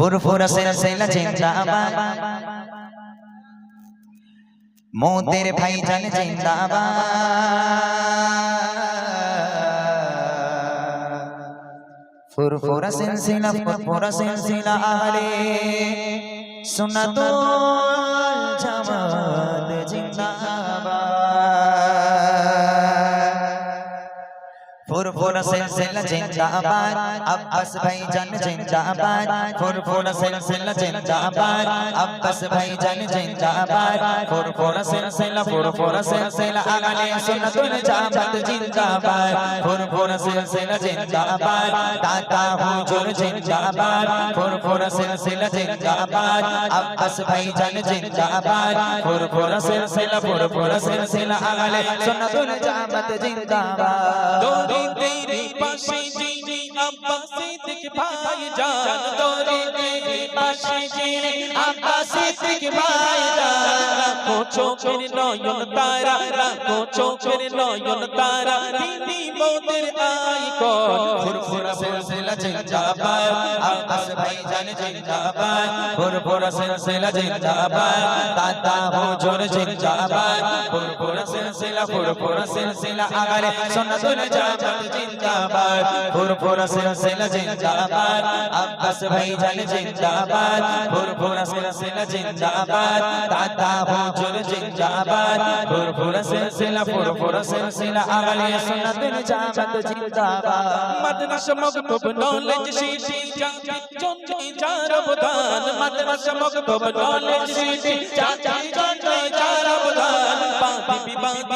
ফুরফুরা সিলসিলা জিন্দাবাদ। মোদের ভাইজান জিন্দাবাদ। ফুরফুরা সিলসিলা ফুরফুরা সিলসিলা আহলে সুন্নাতুল জামাত। ফুরফুরা সিলসিলা জিন্দাবাদ আব্বাস ভাইজান জিন্দাবাদ ফুরফুরা সিলসিলা জিন্দাবাদ আব্বাস ভাইজান জিন্দাবাদ ফুরফুরা সিলসিলা ফুরফুরা সিলসিলা আহলে সুন্নাতুল জামাত জিন্দাবাদ ফুরফুরা সিলসিলা জিন্দাবাদ দাতা হুজুর জিন্দাবাদ ফুরফুরা সিলসিলা জিন্দাবাদ আব্বাস ভাইজান জিন্দাবাদ ফুরফুরা সিলসিলা ফুরফুরা সিলসিলা আহলে সুন্নাতুল জামাত জিন্দাবাদ দৌড়ে তেরে পাশে আব্বাসে থেকে ভাই জান তেরে যিনি আব্বাসে থেকে ভাই জান রাখো চোখের নয়ন তারা, রাখো চোখের নয়ন তারা। তিনি মোদের আইকন। ফুরফুরা সিলসিলা জিন্দাবাদ। আব্বাস ভাইজান জিন্দাবাদ। ফুরফুরা সিলসিলা জিন্দাবাদ। দাদা হুজুর জিন্দাবাদ। ফুরফুরা সিলসিলা ফুরফুরা সিলসিলা আগারে ভাইজান জিন্দাবাদ। ফুরফুরা সিলসিলা জিন্দাবাদ, দাদা হুজুর জিন্দাবাদ ফুরফুরা সিলসিলা ফুরফুরা সিলসিলা আগারে সুন্নাতুল জামাত জিন্দাবাদ। মাদ্রাসা মকতব নলেজ সিটি জাতির জন্য যার অবদান মাদ্রাসা মকতব নলেজ সিটি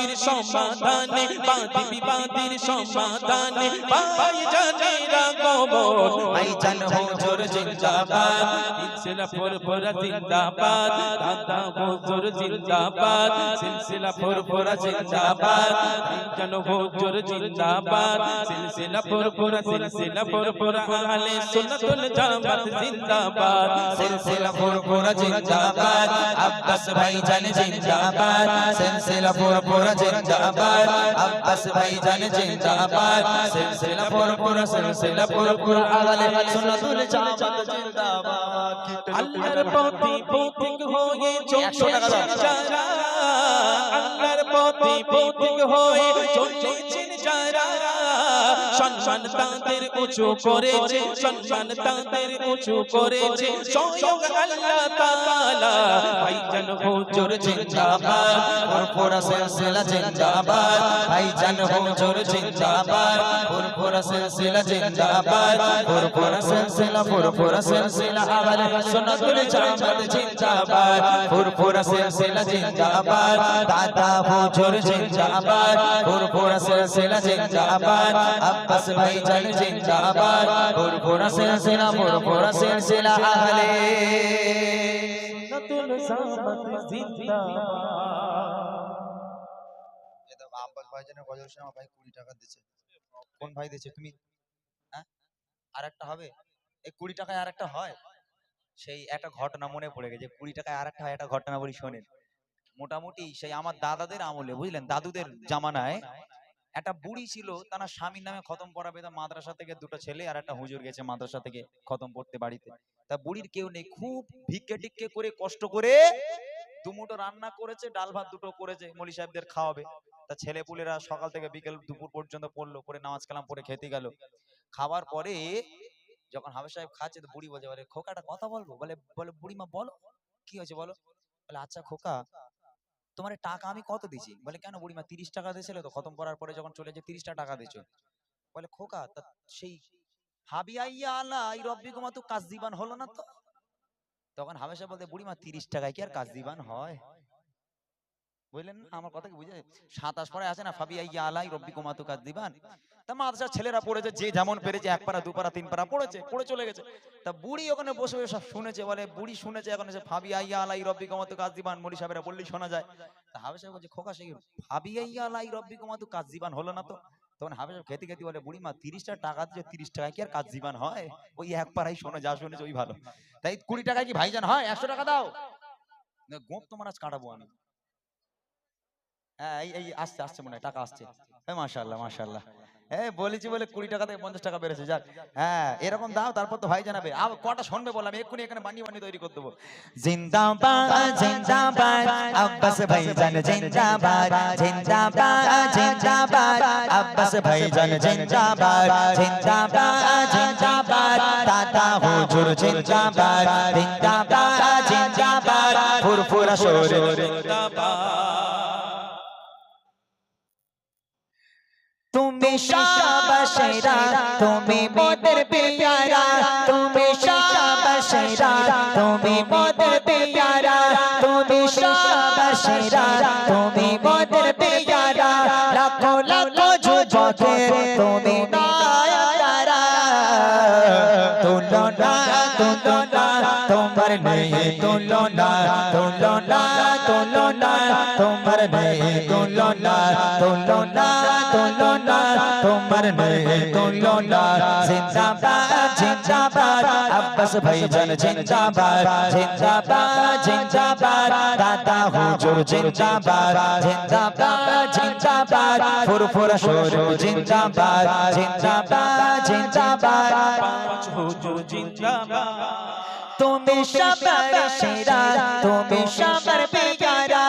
বিবাদের সমাধানে বাদি বিবাদের সমাধানে। পাই জানেরা কবর ভাইজান হুজুর জিন্দাবাদ। সিলসিলা ফুরফুরা জিন্দাবাদ, দাদা হুজুর জিন্দাবাদ। সিলসিলা ফুরফুরা জিন্দাবাদ জন হুজুর জিন্দাবাদ। সিলসিলা ফুরফুরা সিলসিলা ফুরফুরা আহলে সুন্নাতুল জামাত জিন্দাবাদ। সিলসিলা ফুরফুরা জিন্দাবাদ, আব্বাস ভাইজান জিন্দাবাদ। সিলসিলা ফুরফুরা জিন্দাবাদ। আব্বাস ভাইজান জিন্দাবাদ। সিলসিলা ফুরফুরা সিলসিলা ফুরফুরা আলে সুন্নাতুল জামাত জিন্দাবাদ। আল্লাহর পথে পথিক হয়ে চলছে যারা। আল্লাহর পথে পথিক হয়ে চলছেন যারা। সম্মান তাদের উঁচু করেছে সম্মান তাদের উঁচু করেছে। স্বয়ং আল্লাহ তাআলা ভাইজান হুজুর জিন্দাবাদ, ফুরফুরা সিলসিলা জিন্দাবাদ, ভাইজান হুজুর জিন্দাবাদ, ফুরফুরা সিলসিলা জিন্দাবাদ, ফুরফুরা সিলসিলা ফুরফুরা সিলসিলা আহলে সুন্নাতুল জামাত জিন্দাবাদ, ফুরফুরা সিলসিলা জিন্দাবাদ, দাদা হুজুর জিন্দাবাদ, ফুরফুরা সিলসিলা জিন্দাবাদ আব্বাস ভাইজান জিন্দাবাদ। সিলসিলা সিলসিলা আহলে। সুন্নাতুল জামাত জিন্দাবাদ। এ দেখো আব্বাস ভাইজানের গজল শুনে আমার ভাই কুড়ি টাকা দিচ্ছে কোন ভাই দিচ্ছে তুমি হ্যাঁ? আর একটা হবে? এই কুড়ি টাকায় আর একটা হয়? সেই একটা ঘটনা মনে পড়ে গেছে। কুড়ি টাকায় আর একটা একটা ঘটনা বলি শোনেন। মোটামুটি সেই আমার দাদাদের আমলে বুঝলেন? দাদুদের জামানায় একটা বুড়ি ছিল তার স্বামীর নামে খতম পড়াবে তা মাদ্রাসা থেকে দুটো ছেলে আর একটা হুজুর গেছে মাদ্রাসা থেকে খতম পড়তে বাড়িতে। তা বুড়ির কেউ নেই খুব ভিক্ষে টিক্ষে করে কষ্ট করে দুমুটো রান্না করেছে ডাল ভাত দুটো করেছে মলি সাহেবদের খাওয়াবে। তা ছেলে পুলেরা সকাল থেকে বিকেল দুপুর পর্যন্ত পড়ল করে নামাজ কালাম পড়ে খেতে গেল। খাবার পরে যখন হাবে সাহেব খাচ্ছে তো বুড়ি বলছে বলে খোকাটা কথা বলব? বলে বলে বুড়িমা বলো কি হয়েছে বলো? বলে আচ্ছা খোকা তোমার টাকা আমি কত দিছি বলে, কেন বুড়িমা, তিরিশ টাকা দিয়েছিল তো, খতম করার পরে যখন চলে যে তিরিশটা টাকা দিয়েছ। বলে, খোকা, তা সেই হাবিয়াইয়া আলা এই রব্বি গুমা তো কাজ দিবান হলো না তো? তখন হামেশা বলতে, বুড়িমা, তিরিশ টাকায় কি আর কাজ দিবান হয়? বুঝলেন আমার কথা কি বুঝে সাতাশ পরে আছে না? ফাবিয়া ইয়া আলাই রব্বি কুমা তো কাজ দিবান। তা মাদ্রাসার ছেলেরা পড়েছে যে যেমন পেরেছে এক পারা দু পারা তিন পারা পড়েছে পড়ে চলে গেছে। তা বুড়ি ওখানে বসে বসে সব শুনেছে বলে বুড়ি শুনেছে এখন এসে ফাবিয়া ইয়া আলাই রব্বি কুমা তো কাজ দিবান। মলি সাহেবরা বললেই শোনা যায়। তা হাবে সাহেব বলছে খোকা সেই ফাবিয়া ইয়া আলাই রব্বি কুমা তো কাজ দিবান হলো না তো? তখন হাবে সাহেব খেতে খেতে বলে বুড়ি মা তিরিশটা টাকা দিয়ে তিরিশ টাকায় কি আর কাজ দিবান হয়? ওই এক পাড়াই শোনে যা শুনেছে ওই ভালো। তাই কুড়ি টাকায় কি ভাইজান হয়? একশো টাকা দাও। গোপ তোমার আজ কাটাবো আমি। হ্যাঁ এই আসছে আসছে মনে হয় টাকা আসছে। হ্যাঁ মাশাল্লাহ মাশাল্লাহ হ্যাঁ বলেছি বলে কুড়ি টাকা থেকে পঞ্চাশ টাকা বেড়েছে যাক। হ্যাঁ এরকম দাও তারপর তো ভাই জানাবে। আর কটা শুনবে বললাম এক্ষুনি এখানে বানিয়ে বানিয়ে তৈরি করে দেবো। জিন্দাবাদ জিন্দাবাদ আব্বাস ভাইজান জিন্দাবাদ জিন্দাবাদ জিন্দাবাদ আব্বাস ভাইজান জিন্দাবাদ জিন্দাবাদ জিন্দাবাদ দাদা হুজুর জিন্দাবাদ জিন্দাবাদ জিন্দাবাদ ফুরফুরা শরীর। তুমি শাবাশেরা তুমি মোদের পেয়ারা, তুমি শাবাশেরা তুমি মোদের পেয়ারা, তুমি শাবাশেরা তুমি মোদের পেয়ারা, লাখো লাখো যুবকে আব্বাস ভাইজান জিন্দাবাদ জিন্দাবাদ জিন্দাবাদ দাদা হুজুর জিন্দাবাদ জিন্দাবাদ জিন্দাবাদ ফুরফুরা শরীফ জিন্দাবাদ জিন্দাবাদ জিন্দাবাদ। পাঁচ হুজুর জিন্দাবাদ। তুমি সবার সেরা তুমি সবার পেয়ারা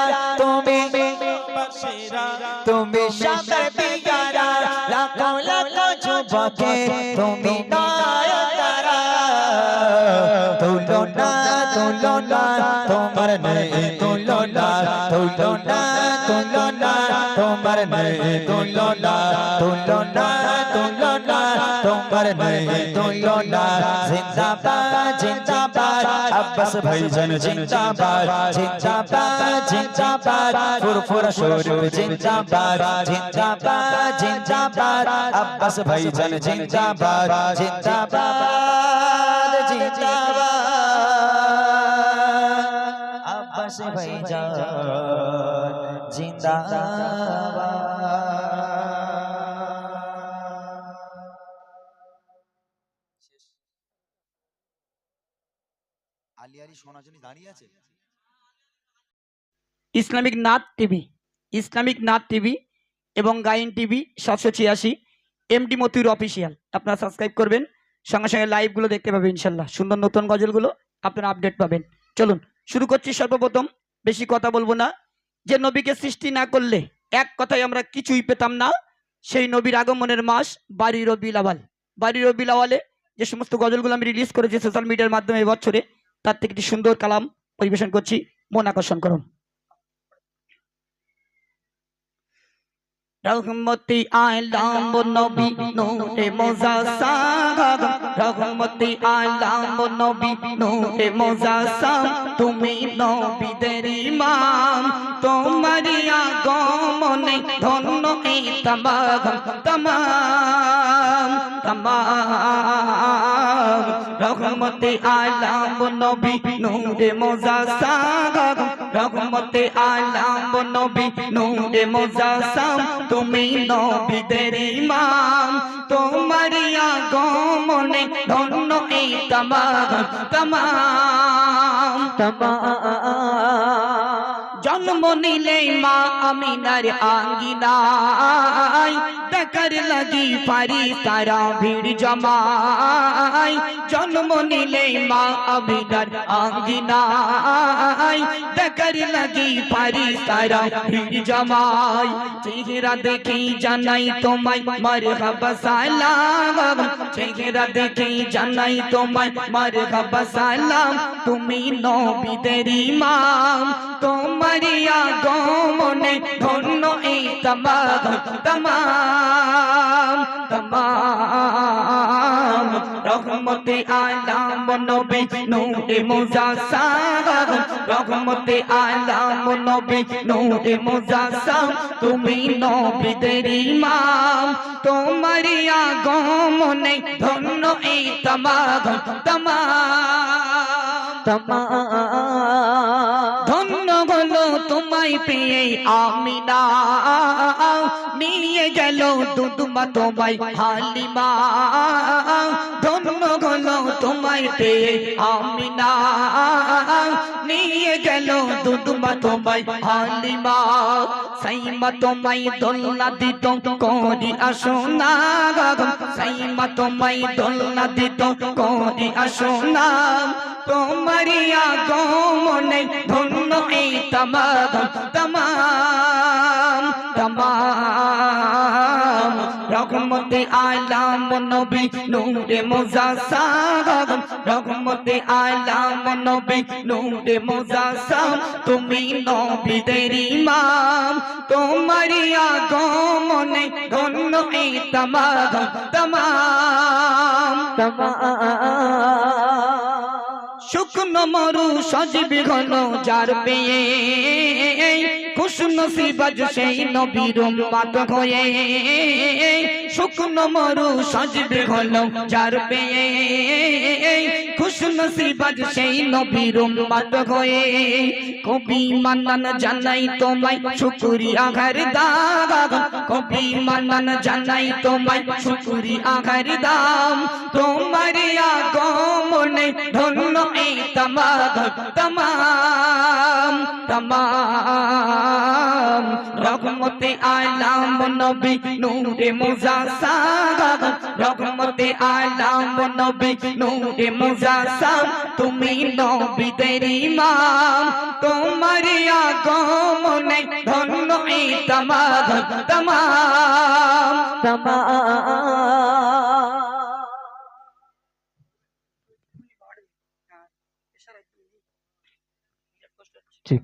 তুলনা, তোমার নেই তুলনা তুলনা তুলনা, তোমার নেই তুলনা তুলনা তুলনা, তোমার নেই তুলনা। জিন্দাবাদ জিন্দাবাদ, আব্বাস ভাইজান জিন্দাবাদ। জিন্দাবাদ জিন্দাবাদ, ফুরফুরা শরীফ জিন্দাবাদ। জিন্দাবাদ জিন্দাবাদ, আব্বাস ভাইজান জিন্দাবাদ জিন্দাবাদ। জিন্দাবাদ। জিন্দাবাদ। শোনার জন্য দাঁড়িয়ে আছে? Islamic Nath TV Islamic Nath TV এবং গাইন টিভি সাতশো ছিয়াশি এমডি মতিউর অফিসিয়াল। আপনারা সাবস্ক্রাইব করবেন সঙ্গে সঙ্গে লাইভগুলো দেখতে পাবেন ইনশাল্লাহ। সুন্দর নতুন গজলগুলো আপনারা আপডেট পাবেন। চলুন শুরু করছি সর্বপ্রথম। বেশি কথা বলব না। যে নবীকে সৃষ্টি না করলে এক কথায় আমরা কিছুই পেতাম না। সেই নবীর আগমনের মাস বাড়ি রবিউল আওয়াল। বাড়ি যে সমস্ত গজলগুলো আমি রিলিজ করেছি সোশ্যাল মিডিয়ার মাধ্যমে এবছরে তার থেকে একটি সুন্দর কালাম পরিবেশন করছি। মন আকর্ষণ করুন। রহমতি আলাম নবী, নূরে মোজাসাম রহমতি আলাম নবী, নূরে মোজাসাম তুমি নবীদের ইমাম তোমারি আগমনে ধন্য এই তমাম তমাম তমাম। রহমতি আলাম নবী নূরে মোজাসাম রহমতে আলাম নবী নূরে মোজাসাম তুমি নবীদের ইমাম। তোমারি আগমনে ধন্য এই তমাম। তমাম। জন্ম নিলে মা আমিনার আঙ্গিনাই দেখার লাগি পারি তারা ভিড় জমাই জন্ম নিলে মা আমিনার আঙ্গিনাই দেখার লাগি পারি তারা ভিড় জমাই চেহারা দেখি জানাই তোমায় মারহাবা সালাম। চেহারা দেখি জানাই তোমায় মারহাবা সালাম। তুমি নবীদের ইমাম তোমারি আগমনে ধন্য এই তমাম তমাম তমাম। রহমতে আলাম নবী নূরে মুজাসাম, রহমতে আলাম নবী নূরে মুজাসাম। তুমি নবীদের ইমাম তোমারি আগমনে ধন্য এই তমাম তমাম। তমাম। হলো তোমায় পেয়ে আমিনা। নিয়ে গেল দুদুমা তোমায় হালিমা। ধন্য হলো তোমায় পেয়ে আমিনা। নিয়ে গেল দুদুমা তোমায় হালিমা। সাইমা তোমায় দোলনা দিত করি আসো না সাইমা তোমায় দোলনা দিত করি আসো না। তোমারি আগমনে ধন্য এই তমাম তমাম তমাম। রহমতে আলাম নবী নূরে মুজাসাম, রহমতে আলাম নবী নূরে মুজাসাম। তুমি নবীদের ইমাম, তোমারি আগমনে ধন্য এই তমাম তমাম। শুকনো মরু সজীব ঘন যার পেয়ে কুষ্ণ শিবাজ সেই নবীর মাত হয়ে। শুকনো মরু সজীবী ঘন যার পেয়ে। কুষ্ণ শিবাজ সেই নবীর মাত হয়ে। কবি মান্নান জানাই তোমায় শুকুরিয়া ঘর দাম। কবি মান্নান জানাই তোমায় শুকুরিয়া ঘর দাম। তোমার আগমনে ধন্য এই তমাম তমাম। তমাম রহমতে আলাম নবী নূরে মুজাসাম রহমতে আলাম নবী নূরে মুজাসাম তুমি নবীদের ইমাম, তোমার আগমনে ধন্য এই তমাম তমাম তমাম।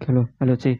হ্যালো হ্যালো ঠিক